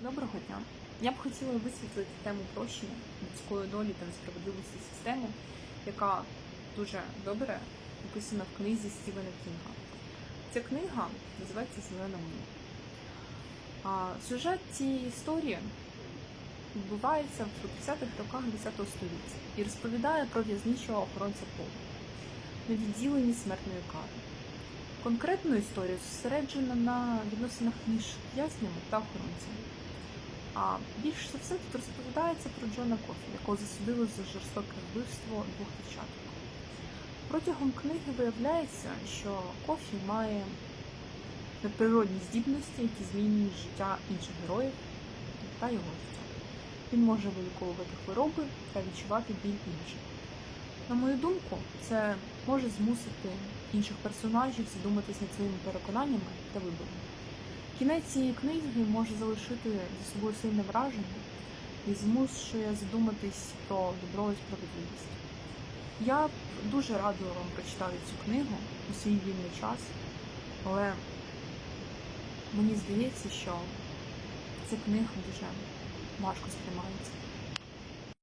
Доброго дня. Я б хотіла висвітлити тему прощення людської долі та несправедливості системи, яка дуже добре описана в книзі Стівена Кінга. Ця книга називається Зелена мила. Сюжет цієї історії відбувається в 30-х роках ХХ століття і розповідає про в'язничого охоронця полу на відділенні смертної кари. Конкретну історію зосереджена на відносинах між в'язнями та охоронцями. А більш за все тут розповідається про Джона Кофі, якого засудили за жорстоке вбивство двох дівчаток. Протягом книги виявляється, що Кофі має надприродні здібності, які змінюють життя інших героїв та його життя. Він може виліковувати хвороби та відчувати біль інших. На мою думку, це може змусити інших персонажів задуматись над своїми переконаннями та виборами. Кінець цієї книги може залишити за собою сильне враження і змушує задуматись про добро і справедливість. Я дуже радила вам прочитати цю книгу у свій вільний час, але мені здається, що ця книга дуже важко сприймається.